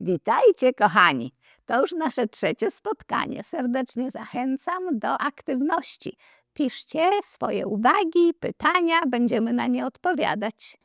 Witajcie, kochani. To już nasze trzecie spotkanie. Serdecznie zachęcam do aktywności. Piszcie swoje uwagi, pytania, będziemy na nie odpowiadać.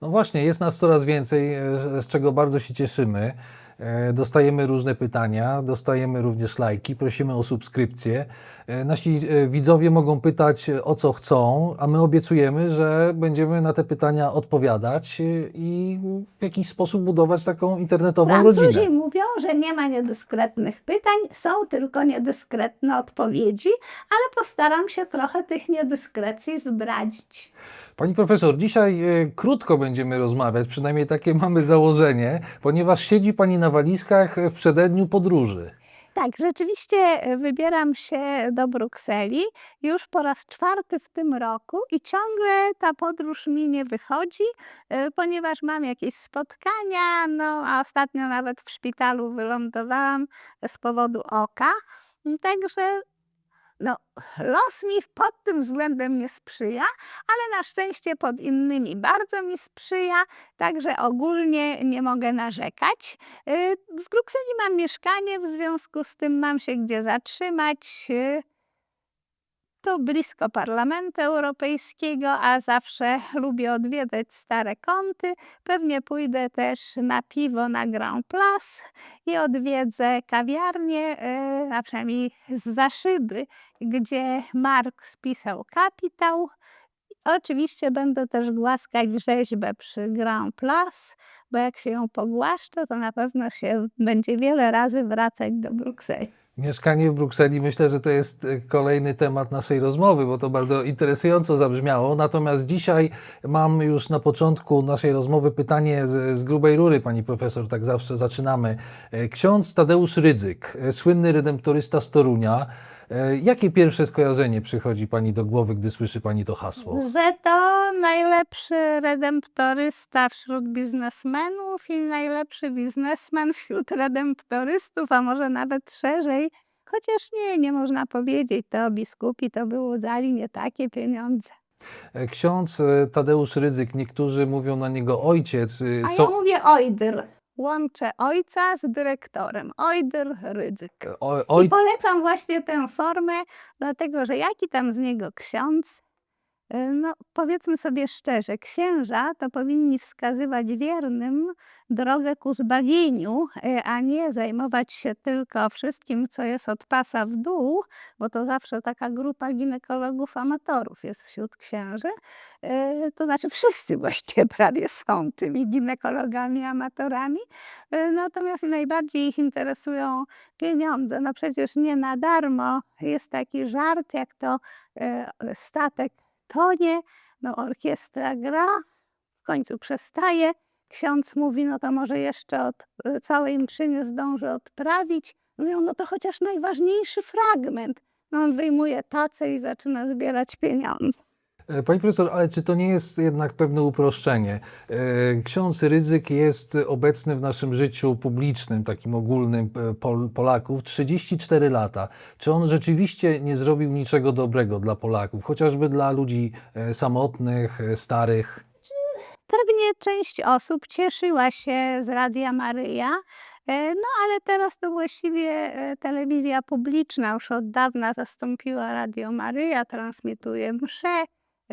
No właśnie, jest nas coraz więcej, e, z czego bardzo się cieszymy. E, Dostajemy różne pytania, dostajemy również lajki, prosimy o subskrypcję. E, Nasi e, widzowie mogą pytać o co chcą, a my obiecujemy, że będziemy na te pytania odpowiadać i w jakiś sposób budować taką internetową Francuzi rodzinę. mówią, że nie ma niedyskretnych pytań, są tylko niedyskretne odpowiedzi, ale postaram się trochę tych niedyskrecji zbradzić. Pani profesor, dzisiaj e, krótko będziemy rozmawiać, przynajmniej takie mamy założenie, ponieważ siedzi Pani na walizkach w przededniu podróży. Tak, rzeczywiście e, wybieram się do Brukseli już po raz czwarty w tym roku i ciągle ta podróż mi nie wychodzi, e, ponieważ mam jakieś spotkania, no a ostatnio nawet w szpitalu wylądowałam z powodu oka. Także no, los mi pod tym względem nie sprzyja, ale na szczęście pod innymi bardzo mi sprzyja, także ogólnie nie mogę narzekać. Y, W Brukseli mam mieszkanie, w związku z tym mam się gdzie zatrzymać. To blisko Parlamentu Europejskiego, a zawsze lubię odwiedzać stare kąty. Pewnie pójdę też na piwo na Grand Place i odwiedzę kawiarnię, y, a przynajmniej z szyby, gdzie Marx pisał Kapitał. Oczywiście będę też głaskać rzeźbę przy Grand Place, bo jak się ją pogłaszczę, to na pewno się będzie wiele razy wracać do Brukseli. Mieszkanie w Brukseli myślę, że to jest e, kolejny temat naszej rozmowy, bo to bardzo interesująco zabrzmiało. Natomiast dzisiaj mam już na początku naszej rozmowy pytanie z, z grubej rury, pani profesor, tak zawsze zaczynamy. E, Ksiądz Tadeusz Rydzyk, e, słynny redemptorysta z Torunia. E, Jakie pierwsze skojarzenie przychodzi pani do głowy, gdy słyszy pani to hasło? Że to najlepszy redemptorysta wśród biznesmenów i najlepszy biznesmen wśród redemptorystów, a może nawet szerzej. Chociaż nie, nie można powiedzieć, to biskupi to wyłudzali nie takie pieniądze. E, Ksiądz e, Tadeusz Rydzyk, niektórzy mówią na niego ojciec. A ja mówię ojdr. Łączę ojca z dyrektorem. Ojdr, ryzyk. o- I oj, polecam właśnie tę formę, dlatego że jaki tam z niego ksiądz, no powiedzmy sobie szczerze, księża to powinni wskazywać wiernym drogę ku zbawieniu, y, a nie zajmować się tylko wszystkim, co jest od pasa w dół, bo to zawsze taka grupa ginekologów amatorów jest wśród księży. Y, To znaczy wszyscy właściwie prawie są tymi ginekologami amatorami, natomiast najbardziej ich interesują pieniądze. No przecież nie na darmo jest taki żart, jak to e, statek tonie, no orkiestra gra, w końcu przestaje. Ksiądz mówi, no to może jeszcze od e, całej mszy nie zdąży odprawić. Mówią, no to chociaż najważniejszy fragment. No on wyjmuje tacę i zaczyna zbierać pieniądze. E, Pani profesor, ale czy to nie jest jednak pewne uproszczenie? E, Ksiądz Rydzyk jest obecny w naszym życiu publicznym, takim ogólnym e, Pol Polaków 34 lata. Czy on rzeczywiście nie zrobił niczego dobrego dla Polaków, chociażby dla ludzi samotnych, starych? Pewnie część osób cieszyła się z Radia Maryja, no ale teraz to właściwie telewizja publiczna już od dawna zastąpiła Radio Maryja, transmituje msze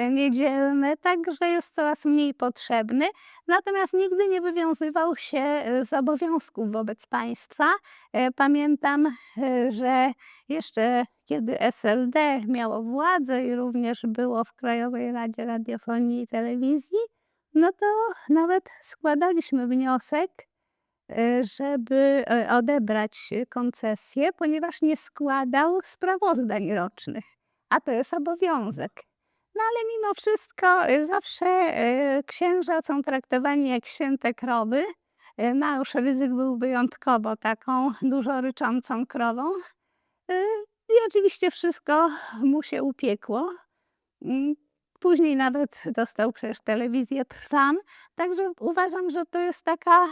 e, niedzielne, także jest coraz mniej potrzebny. Natomiast nigdy nie wywiązywał się e, z obowiązków wobec państwa. E, Pamiętam, że jeszcze kiedy SLD miało władzę i również było w Krajowej Radzie Radiofonii i Telewizji, no to nawet składaliśmy wniosek, żeby odebrać koncesję, ponieważ nie składał sprawozdań rocznych, a to jest obowiązek. No ale mimo wszystko e, zawsze e, księża są traktowani jak święte krowy. E, Marusz Ryzyk był wyjątkowo taką dużo ryczącą krową. I oczywiście wszystko mu się upiekło. Mm, Później nawet dostał przecież telewizję Trwam. Także uważam, że to jest taka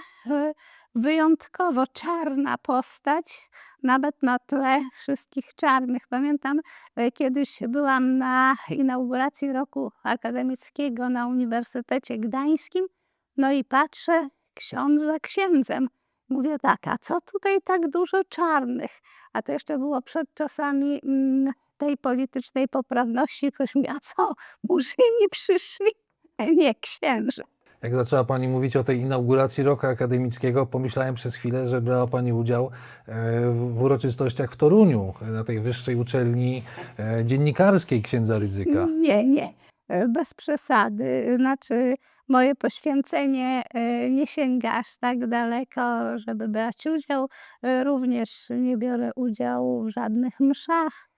wyjątkowo czarna postać, nawet na tle wszystkich czarnych. Pamiętam, e, kiedyś byłam na inauguracji roku akademickiego na Uniwersytecie Gdańskim, no i patrzę, ksiądz za księdzem. Mówię tak, a co tutaj tak dużo czarnych? A to jeszcze było przed czasami mm, tej politycznej poprawności. Ktoś mówi, a co, murzyni przyszli? Nie, księże. Jak zaczęła Pani mówić o tej inauguracji roku akademickiego, pomyślałem przez chwilę, że brała Pani udział e, w uroczystościach w Toruniu, na tej wyższej uczelni e, dziennikarskiej księdza Rydzyka. Nie, nie, e, bez przesady. Znaczy, moje poświęcenie nie sięga aż tak daleko, żeby brać udział. Również nie biorę udziału w żadnych mszach.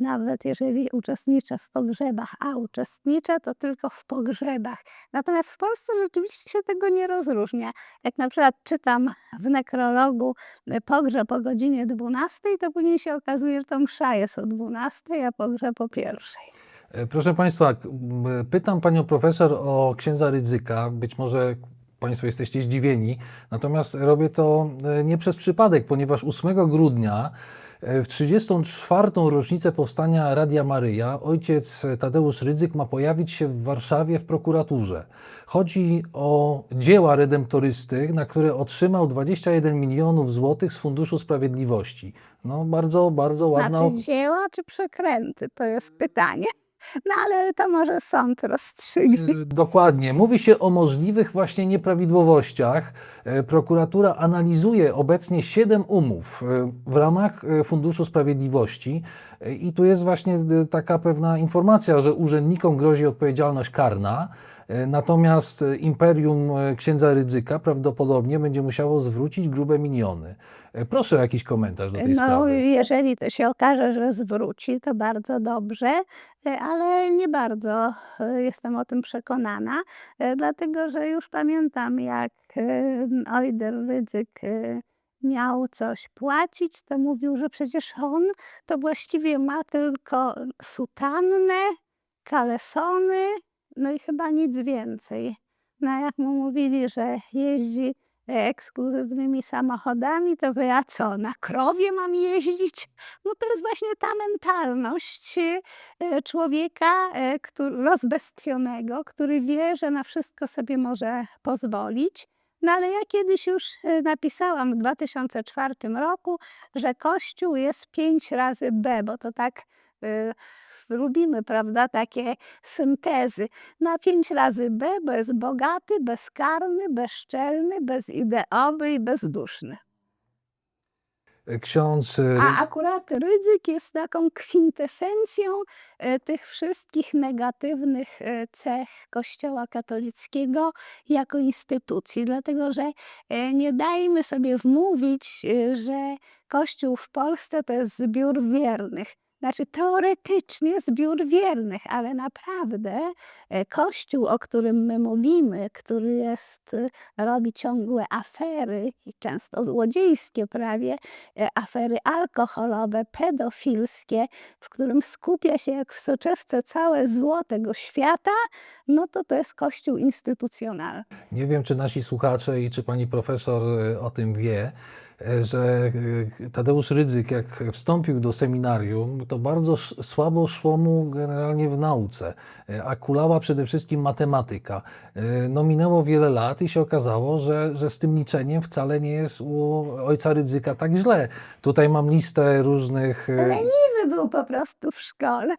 Nawet jeżeli uczestniczę w pogrzebach, a uczestniczę to tylko w pogrzebach. Natomiast w Polsce rzeczywiście się tego nie rozróżnia. Jak na przykład czytam w nekrologu e, pogrzeb o godzinie 12, to później się okazuje, że to msza jest o 12, a pogrzeb o pierwszej. E, Proszę Państwa, pytam Panią Profesor o księdza Rydzyka. Być może Państwo jesteście zdziwieni, natomiast robię to e, nie przez przypadek, ponieważ 8 grudnia w 34. rocznicę powstania Radia Maryja ojciec Tadeusz Rydzyk ma pojawić się w Warszawie w prokuraturze. Chodzi o dzieła redemptorysty, na które otrzymał 21 milionów złotych z Funduszu Sprawiedliwości. No bardzo, bardzo ładna Znaczy dzieła czy przekręty? To jest pytanie. No ale to może sąd rozstrzygnie. Y, Dokładnie. Mówi się o możliwych właśnie nieprawidłowościach. E, Prokuratura analizuje obecnie siedem umów e, w ramach e, Funduszu Sprawiedliwości i tu jest właśnie taka pewna informacja, że urzędnikom grozi odpowiedzialność karna. E, Natomiast e, imperium e, księdza Rydzyka prawdopodobnie będzie musiało zwrócić grube miliony. Proszę o jakiś komentarz do tej No, sprawy. jeżeli to się okaże, że zwróci, to bardzo dobrze, ale nie bardzo jestem o tym przekonana, dlatego że już pamiętam, jak Ojder Rydzyk miał coś płacić, to mówił, że przecież on to właściwie ma tylko sutannę, kalesony, no i chyba nic więcej. No jak mu mówili, że jeździ ekskluzywnymi samochodami, to wy, a co, na krowie mam jeździć? No to jest właśnie ta mentalność e, człowieka e, który, rozbestwionego, który wie, że na wszystko sobie może pozwolić. No ale ja kiedyś już e, napisałam w 2004 roku, że Kościół jest pięć razy B, bo to tak lubimy, prawda, takie syntezy. Na pięć razy B, bo jest bogaty, bezkarny, bezczelny, bezideowy i bezduszny. E, Ksiądz e, A akurat ryzyk jest taką kwintesencją e, tych wszystkich negatywnych cech Kościoła katolickiego jako instytucji, dlatego że nie dajmy sobie wmówić, że Kościół w Polsce to jest zbiór wiernych. Znaczy teoretycznie zbiór wiernych, ale naprawdę e, Kościół, o którym my mówimy, który jest, e, robi ciągłe afery i często złodziejskie prawie, e, afery alkoholowe, pedofilskie, w którym skupia się jak w soczewce całe zło tego świata, no to to jest Kościół instytucjonalny. Nie wiem, czy nasi słuchacze i czy pani profesor o tym wie, że e, Tadeusz Rydzyk, jak wstąpił do seminarium, to bardzo słabo szło mu generalnie w nauce, e, a kulała przede wszystkim matematyka. E, No minęło wiele lat i się okazało, że, że z tym liczeniem wcale nie jest u ojca Rydzyka tak źle. Tutaj mam listę różnych... e, Leniwy był po prostu w szkole.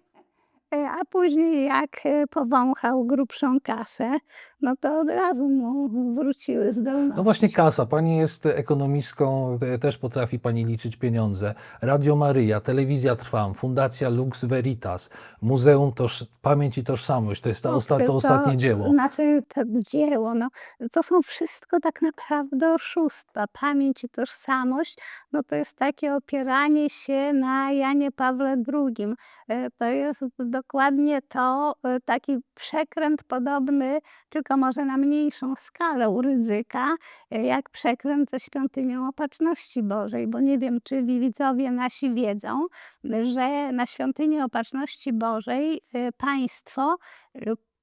E, A później jak e, powąchał grubszą kasę, no to od razu mu wróciły zdolności. No właśnie kasa. Pani jest ekonomistką, te- też potrafi Pani liczyć pieniądze. Radio Maryja, Telewizja Trwam, Fundacja Lux Veritas, Muzeum Toż Pamięć i Tożsamość. To jest Och, osta- to to ostatnie dzieło. Znaczy to dzieło, no, to są wszystko tak naprawdę oszustwa. Pamięć i tożsamość, no to jest takie opieranie się na Janie Pawle II. E, To jest dokładnie to, e, taki przekręt podobny, tylko może na mniejszą skalę u Rydzyka, e, jak przekręt ze Świątynią Opatrzności Bożej, bo nie wiem, czy widzowie nasi wiedzą, że na Świątynię Opatrzności Bożej e, państwo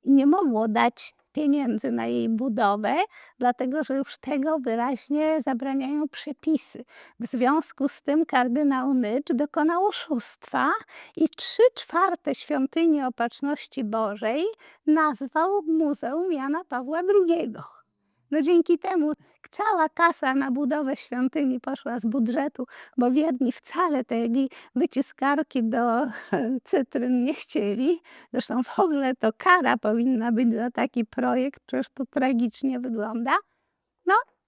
nie mogło dać pieniędzy na jej budowę, dlatego że już tego wyraźnie zabraniają przepisy. W związku z tym kardynał Nycz dokonał oszustwa i trzy czwarte świątyni Opatrzności Bożej nazwał Muzeum Jana Pawła II. No dzięki temu cała kasa na budowę świątyni poszła z budżetu, bo wierni wcale tej wyciskarki do cytryn nie chcieli. Zresztą w ogóle to kara powinna być za taki projekt, przecież to tragicznie wygląda.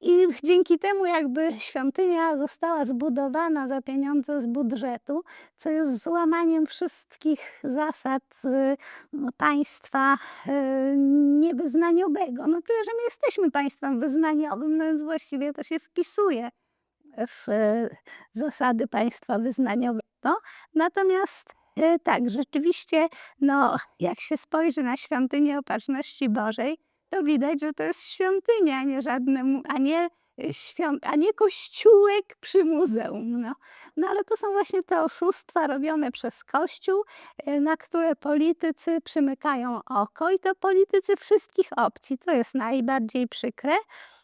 No i dzięki temu jakby świątynia została zbudowana za pieniądze z budżetu, co jest złamaniem wszystkich zasad y, no, państwa y, niewyznaniowego. No tyle, że my jesteśmy państwem wyznaniowym, no więc właściwie to się wpisuje w y, zasady państwa wyznaniowego. Natomiast y, tak, rzeczywiście, no jak się spojrzy na świątynię Opatrzności Bożej, to widać, że to jest świątynia, a nie żadne, a nie, y, świąt, a nie kościółek przy muzeum. No. no ale to są właśnie te oszustwa robione przez Kościół, y, na które politycy przymykają oko i to politycy wszystkich opcji. To jest najbardziej przykre,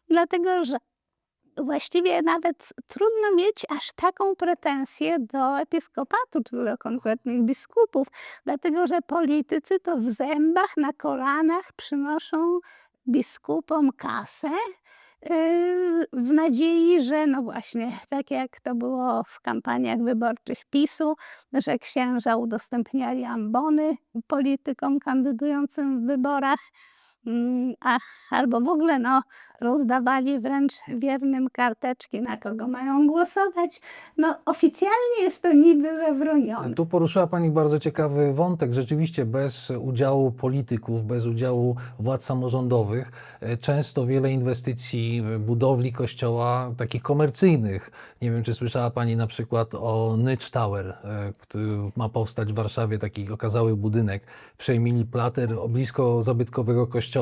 dlatego że właściwie nawet trudno mieć aż taką pretensję do episkopatu czy do konkretnych biskupów, dlatego że politycy to w zębach, na kolanach przynoszą biskupom kasę yy, w nadziei, że no właśnie, tak jak to było w kampaniach wyborczych PiSu, że księża udostępniali ambony politykom kandydującym w wyborach, a, albo w ogóle no, rozdawali wręcz wiernym karteczki, na kogo mają głosować. No oficjalnie jest to niby zabronione. Tu poruszyła Pani bardzo ciekawy wątek. Rzeczywiście bez udziału polityków, bez udziału władz samorządowych, e, często wiele inwestycji, e, budowli kościoła, takich komercyjnych. Nie wiem, czy słyszała Pani na przykład o Nycz Tower, e, który ma powstać w Warszawie, taki okazały budynek przy Emilii Plater, blisko zabytkowego kościoła.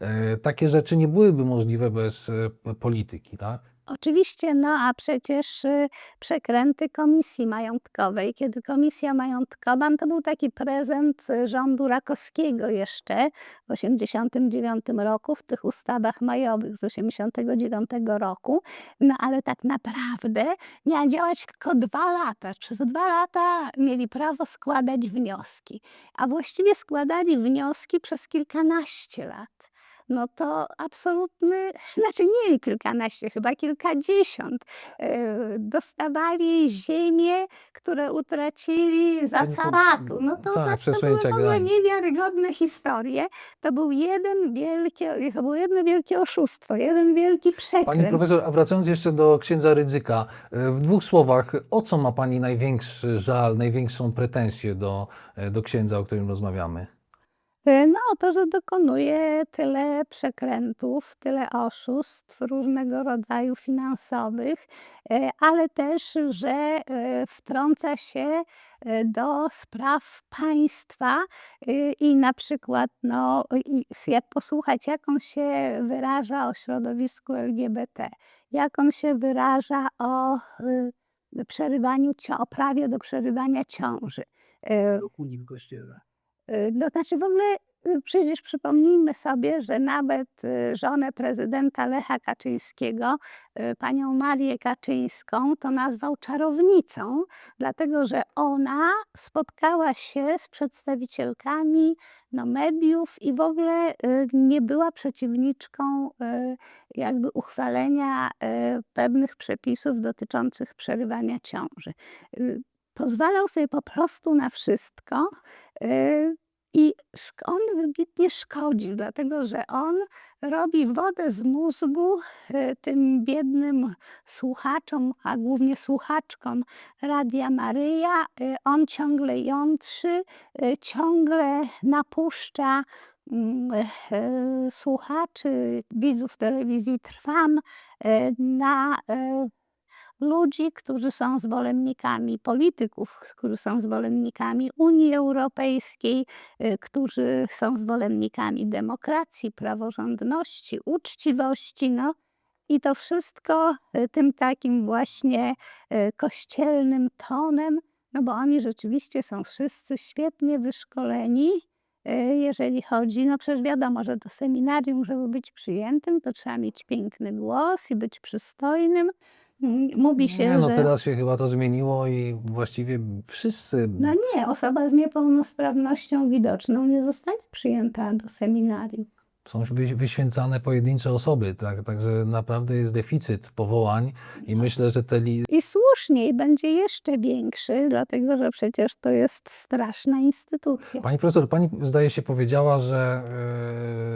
E, Takie rzeczy nie byłyby możliwe bez e, polityki, tak? Oczywiście, no a przecież y, przekręty komisji majątkowej. Kiedy komisja majątkowa, no to był taki prezent y, rządu Rakowskiego jeszcze w 89 roku, w tych ustawach majowych z 89 roku. No ale tak naprawdę miała działać tylko dwa lata. Przez dwa lata mieli prawo składać wnioski, a właściwie składali wnioski przez kilkanaście lat no to absolutny, znaczy nie kilkanaście, chyba kilkadziesiąt, e, dostawali ziemię, które utracili za caratu. No to, tak, znaczy, to były przesunięcia w ogóle granic. niewiarygodne historie. To był jeden wielkie, to było jedno wielkie oszustwo, jeden wielki Pani przekręt. profesor, a wracając jeszcze do księdza Rydzyka, e, w dwóch słowach, o co ma Pani największy żal, największą pretensję do, e, do księdza, o którym rozmawiamy? No, to, że dokonuje tyle przekrętów, tyle oszustw różnego rodzaju finansowych, e, ale też, że e, wtrąca się e, do spraw państwa i na przykład, no, jak posłuchać, jak on się wyraża o środowisku LGBT, jak on się wyraża o przerywaniu, o prawie do przerywania ciąży. Unii w kościele. Y, No znaczy w ogóle y, przecież przypomnijmy sobie, że nawet y, żonę prezydenta Lecha Kaczyńskiego, panią Marię Kaczyńską, to nazwał czarownicą, dlatego że ona spotkała się z przedstawicielkami no, mediów i w ogóle nie była przeciwniczką jakby uchwalenia pewnych przepisów dotyczących przerywania ciąży. Y, Pozwalał sobie po prostu na wszystko. y, i on wybitnie szkodzi, dlatego że on robi wodę z mózgu e, tym biednym słuchaczom, a głównie słuchaczkom Radia Maryja. E, On ciągle jątrzy, ciągle napuszcza mm, słuchaczy, widzów telewizji Trwam na ludzi, którzy są zwolennikami polityków, którzy są zwolennikami Unii Europejskiej, y, którzy są zwolennikami demokracji, praworządności, uczciwości. No. I to wszystko y, tym takim właśnie y, kościelnym tonem, no bo oni rzeczywiście są wszyscy świetnie wyszkoleni, jeżeli chodzi, no przecież wiadomo, że do seminarium, żeby być przyjętym, to trzeba mieć piękny głos i być przystojnym. Mówi się, Nie, no że... teraz się chyba to zmieniło i właściwie wszyscy, No nie, osoba z niepełnosprawnością widoczną nie zostanie przyjęta do seminarium. Są wy- wyświęcane pojedyncze osoby, tak, także naprawdę jest deficyt powołań i myślę, że te li- I słusznie, i będzie jeszcze większy, dlatego że przecież to jest straszna instytucja. Pani profesor, pani zdaje się powiedziała, że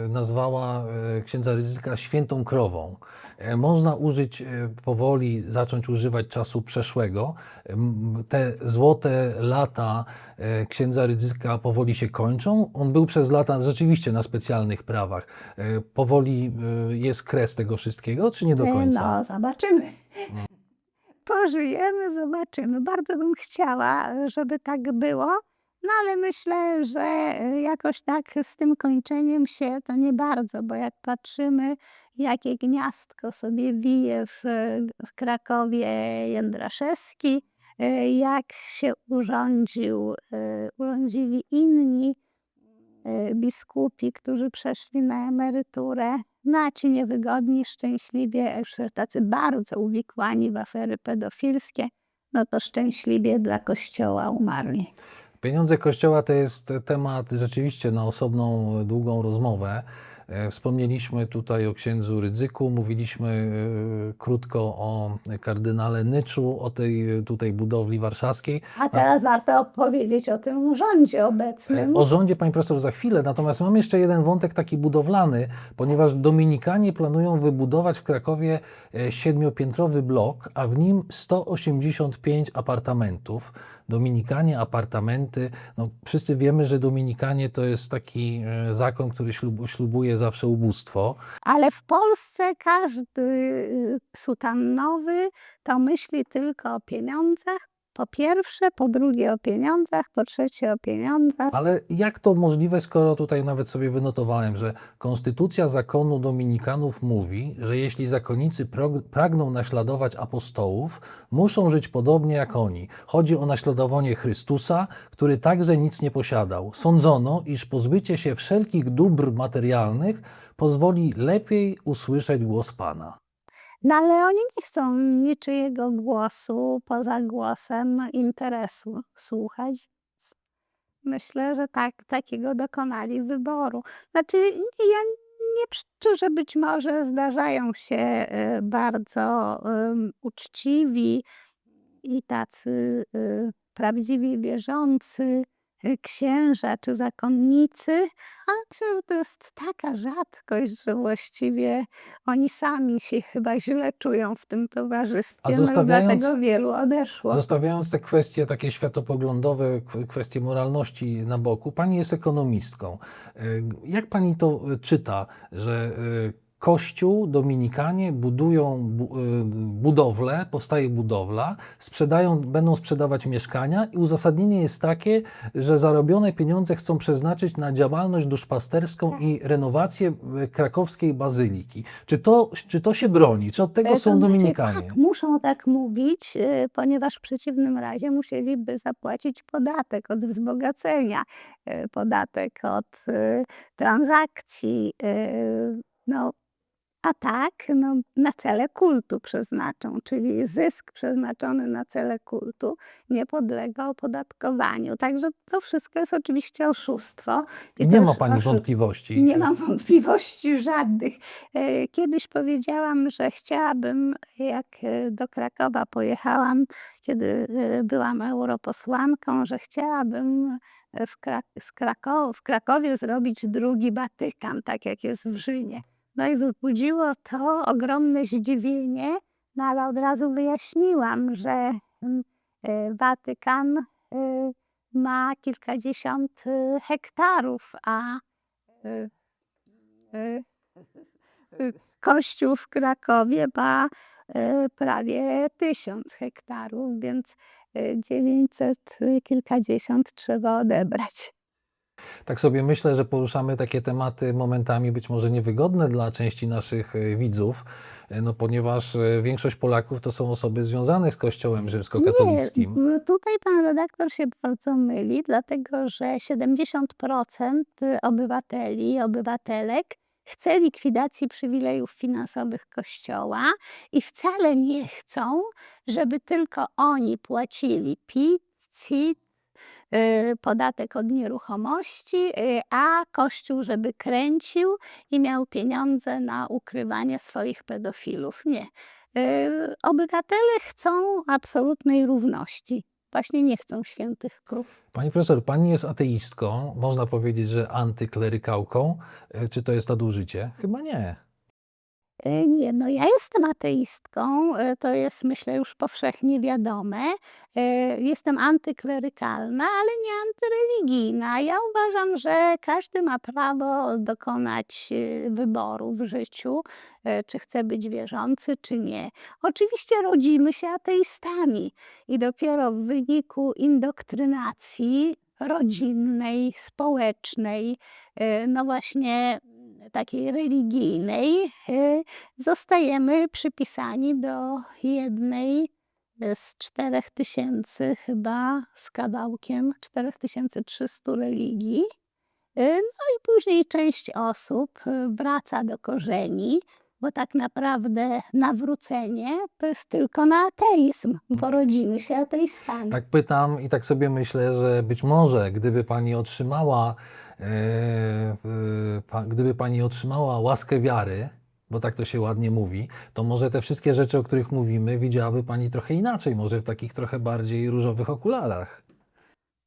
e, nazwała e, księdza Ryzyka świętą krową. E, można użyć e, powoli, zacząć używać czasu przeszłego. Em, Te złote lata e, księdza Ryzyka powoli się kończą. On był przez lata rzeczywiście na specjalnych prawach. E, Powoli e, jest kres tego wszystkiego, czy nie do E, końca? No, zobaczymy. Pożyjemy, zobaczymy. Bardzo bym chciała, żeby tak było, no ale myślę, że e, jakoś tak z tym kończeniem się to nie bardzo, bo jak patrzymy, jakie gniazdko sobie wije w, w Krakowie Jędraszewski, e, jak się urządził, e, urządzili inni biskupi, którzy przeszli na emeryturę, no ci niewygodni, szczęśliwie, tacy bardzo uwikłani w afery pedofilskie, no to szczęśliwie dla Kościoła umarli. Pieniądze Kościoła to jest temat rzeczywiście na osobną, długą rozmowę. E, Wspomnieliśmy tutaj o księdzu Rydzyku, mówiliśmy e, krótko o kardynale Nyczu, o tej e, tutaj budowli warszawskiej. A teraz warto opowiedzieć o tym rządzie obecnym. O rządzie pani profesor za chwilę, natomiast mam jeszcze jeden wątek taki budowlany, ponieważ Dominikanie planują wybudować w Krakowie siedmiopiętrowy blok, a w nim 185 apartamentów. Dominikanie, apartamenty. No, wszyscy wiemy, że Dominikanie to jest taki e, zakon, który ślub, ślubuje zawsze ubóstwo. Ale w Polsce każdy y, sutannowy to myśli tylko o pieniądzach. Po pierwsze, po drugie o pieniądzach, po trzecie o pieniądzach. Ale jak to możliwe, skoro tutaj nawet sobie wynotowałem, że konstytucja zakonu Dominikanów mówi, że jeśli zakonnicy pragną naśladować apostołów, muszą żyć podobnie jak oni. Chodzi o naśladowanie Chrystusa, który także nic nie posiadał. Sądzono, iż pozbycie się wszelkich dóbr materialnych pozwoli lepiej usłyszeć głos Pana. No ale oni nie chcą niczyjego głosu poza głosem interesu słuchać. Myślę, że tak, takiego dokonali wyboru. Znaczy, ja nie przeczę, że być może zdarzają się e, bardzo uczciwi i tacy e, prawdziwie wierzący księża czy zakonnicy, ale myślę, że to jest taka rzadkość, że właściwie oni sami się chyba źle czują w tym towarzystwie, no dlatego wielu odeszło. Zostawiając te kwestie takie światopoglądowe, kwestie moralności na boku, pani jest ekonomistką. E, Jak pani to czyta, że e, Kościół, Dominikanie budują bu- e, budowlę, powstaje budowla, sprzedają, będą sprzedawać mieszkania i uzasadnienie jest takie, że zarobione pieniądze chcą przeznaczyć na działalność duszpasterską i renowację e, krakowskiej bazyliki. Czy to, czy to się broni? Czy od tego są Dominikanie? Tak, muszą tak mówić, e, ponieważ w przeciwnym razie musieliby zapłacić podatek od wzbogacenia, podatek od transakcji. No, a tak no, na cele kultu przeznaczą, czyli zysk przeznaczony na cele kultu nie podlega opodatkowaniu. Także to wszystko jest oczywiście oszustwo. I Nie ma pani oszu- wątpliwości. nie mam wątpliwości żadnych. E, Kiedyś powiedziałam, że chciałabym, jak e, do Krakowa pojechałam, kiedy e, byłam europosłanką, że chciałabym w, Krak- z Krako- w Krakowie zrobić drugi Watykan, tak jak jest w Rzymie. No i wzbudziło to ogromne zdziwienie, no ale od razu wyjaśniłam, że mm, e, Watykan e, ma kilkadziesiąt e, hektarów, a Kościół w Krakowie ma prawie tysiąc hektarów, więc e, 900 y, kilkadziesiąt trzeba odebrać. Tak sobie myślę, że poruszamy takie tematy momentami być może niewygodne dla części naszych e, widzów, e, no ponieważ e, większość Polaków to są osoby związane z Kościołem rzymskokatolickim. Nie, tutaj pan redaktor się bardzo myli, dlatego że 70% obywateli, obywatelek chce likwidacji przywilejów finansowych Kościoła i wcale nie chcą, żeby tylko oni płacili PIT, CIT, podatek od nieruchomości, y, a Kościół, żeby kręcił i miał pieniądze na ukrywanie swoich pedofilów. Nie. Y, Obywatele chcą absolutnej równości. Właśnie nie chcą świętych krów. Pani profesor, pani jest ateistką, można powiedzieć, że antyklerykałką. Czy to jest nadużycie? Chyba nie. E, Nie, no ja jestem ateistką, e, to jest myślę już powszechnie wiadome. E, Jestem antyklerykalna, ale nie antyreligijna. Ja uważam, że każdy ma prawo dokonać wyboru w życiu, czy chce być wierzący, czy nie. Oczywiście rodzimy się ateistami i dopiero w wyniku indoktrinacji rodzinnej, społecznej, no właśnie takiej religijnej, y, zostajemy przypisani do jednej z 4000 chyba z kawałkiem, 4300 religii. Y, No i później część osób y, wraca do korzeni, bo tak naprawdę nawrócenie to jest tylko na ateizm, bo rodzimy się ateistami. Tak pytam i tak sobie myślę, że być może gdyby pani otrzymała, gdyby pani otrzymała łaskę wiary, bo tak to się ładnie mówi, to może te wszystkie rzeczy, o których mówimy, widziałaby pani trochę inaczej, może w takich trochę bardziej różowych okularach.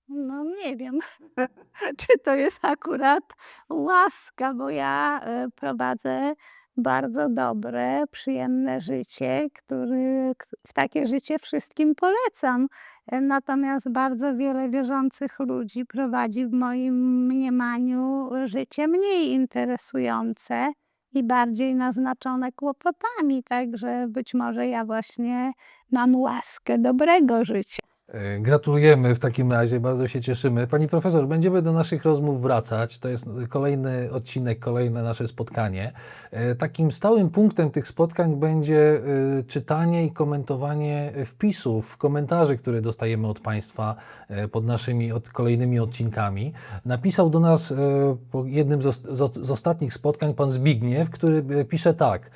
No nie wiem, czy to jest akurat łaska, bo ja e, prowadzę bardzo dobre, przyjemne życie, który, w takie życie wszystkim polecam. Natomiast bardzo wiele wierzących ludzi prowadzi w moim mniemaniu życie mniej interesujące i bardziej naznaczone kłopotami. Także być może ja właśnie mam łaskę dobrego życia. E, Gratulujemy w takim razie, bardzo się cieszymy. Pani profesor, będziemy do naszych rozmów wracać. To jest kolejny odcinek, kolejne nasze spotkanie. E, Takim stałym punktem tych spotkań będzie e, czytanie i komentowanie wpisów, komentarzy, które dostajemy od Państwa pod naszymi od, kolejnymi odcinkami. Napisał do nas po jednym z, os- z os- z ostatnich spotkań pan Zbigniew, który pisze tak.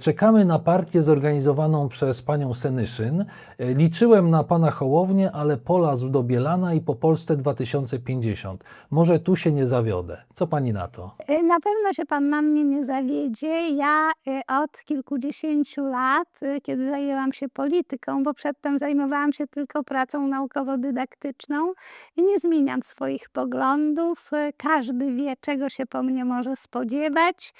Czekamy na partię zorganizowaną przez panią Senyszyn. Liczyłem na pana Hołownię, ale polazł do Bielana i po Polsce 2050. Może tu się nie zawiodę. Co pani na to? Y, Na pewno się pan na mnie nie zawiedzie. Ja y, od kilkudziesięciu lat, y, kiedy zajęłam się polityką, bo przedtem zajmowałam się tylko pracą naukowo-dydaktyczną, nie zmieniam swoich poglądów. Każdy wie, czego się po mnie może spodziewać.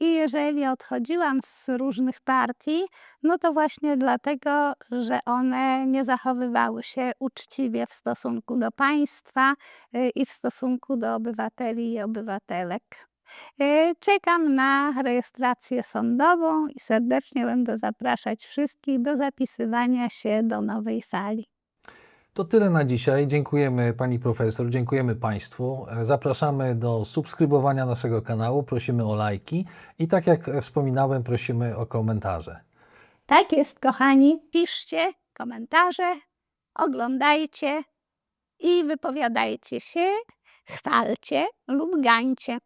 I jeżeli odchodziłam z różnych partii, no to właśnie dlatego, że one nie zachowywały się uczciwie w stosunku do państwa y, i w stosunku do obywateli i obywatelek. Y, Czekam na rejestrację sądową i serdecznie będę zapraszać wszystkich do zapisywania się do nowej fali. To tyle na dzisiaj. Dziękujemy pani profesor, dziękujemy państwu. Zapraszamy do subskrybowania naszego kanału, prosimy o lajki i tak jak wspominałem, prosimy o komentarze. Tak jest, kochani. Piszcie komentarze, oglądajcie i wypowiadajcie się, chwalcie lub gańcie.